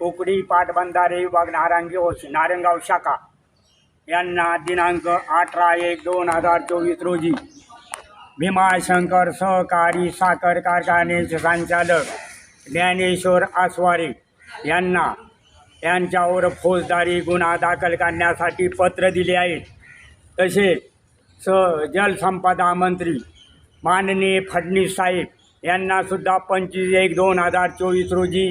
कोकडी पाटबंधारे विभाग नारायणगाव होशी नारायणगाव शाखा. यांना दिनांक अठरा एक दोन हजार चोवीस रोजी भीमाशंकर सहकारी साखर कारखान्याचे संचालक ज्ञानेश्वर आसवारे यांना यांच्यावर फौजदारी गुन्हा दाखल करण्यासाठी पत्र दिले आहे तसेच स जलसंपदा मंत्री माननीय फडणवीस साहेब यांना सुद्धा पंचवीस एक दोन हजार चोवीस रोजी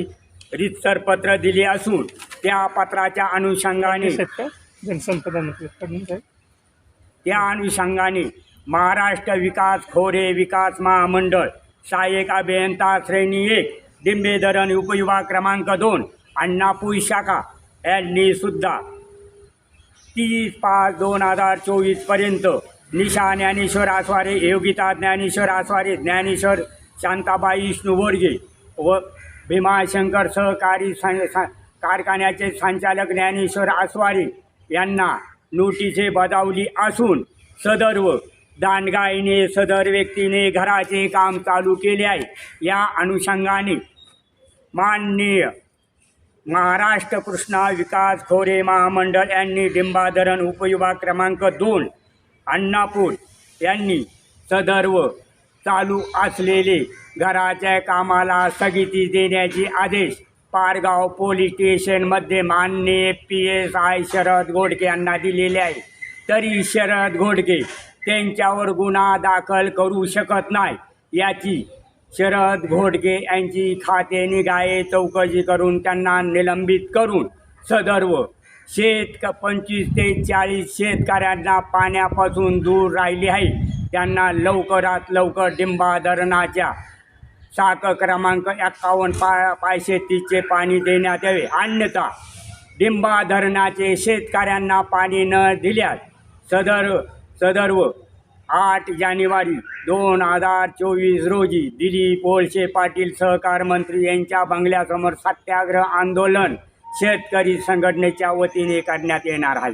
रितसर पत्र दिले असून त्या पत्राच्या अनुषंगाने आहेत जनसंपदा मंत्री फडणवीस साहेब. त्या अनुषंगाने महाराष्ट्र विकास खोरे विकास महामंडळ सहाय्यक अभियंता श्रेणी एक डिंबे धरण उपविभाग क्रमांक दोन अण्णापू शाखा यांनी सुद्धा तीस पाच दोन हजार चोवीसपर्यंत निशा ज्ञानेश्वर आसवारे योगिता ज्ञानेश्वर आसवारे ज्ञानेश्वर शांताबाई विष्णू बोरगे व भीमाशंकर सहकारी सं सा- कारखान्याचे संचालक ज्ञानेश्वर आसवारे यांना नोटिसे बजावली असून सदर्व दांडगाईने सदर व्यक्तीने घराचे काम चालू केले आहे. या अनुषंगाने माननीय महाराष्ट्र कृष्णा विकास खोरे महामंडळ यांनी डिंबाधरण उपविभाग क्रमांक दोन अण्णापूर यांनी सदर्व चालू असलेले घराच्या कामाला स्थगिती देण्याचे आदेश पारगाव पोलीस स्टेशनमध्ये माननीय P S I Sharad Ghodke यांना दिलेले आहे. तरी शरद घोडके त्यांच्यावर गुन्हा दाखल करू शकत नाही याची शरद घोडके यांची खाते निगाये चौकशी करून त्यांना निलंबित करून सदर्व शेत पंचवीस ते चाळीस शेतकऱ्यांना पाण्यापासून दूर राहिले आहे. त्यांना लवकरात लवकर डिंबा धरणाच्या शाख क्रमांक एक्कावन्न पा पाचशे तीसचे पाणी देण्यात यावे. अन्यथा डिंबा धरणाचे शेतकऱ्यांना पाणी न दिल्यास सदर सदर्व आठ जानेवारी दोन हजार चोवीस रोजी दिलीप वळसे पाटील सहकार मंत्री यांच्या बंगल्यासमोर सत्याग्रह आंदोलन शेतकरी संघटनेच्या वतीने करण्यात येणार आहे.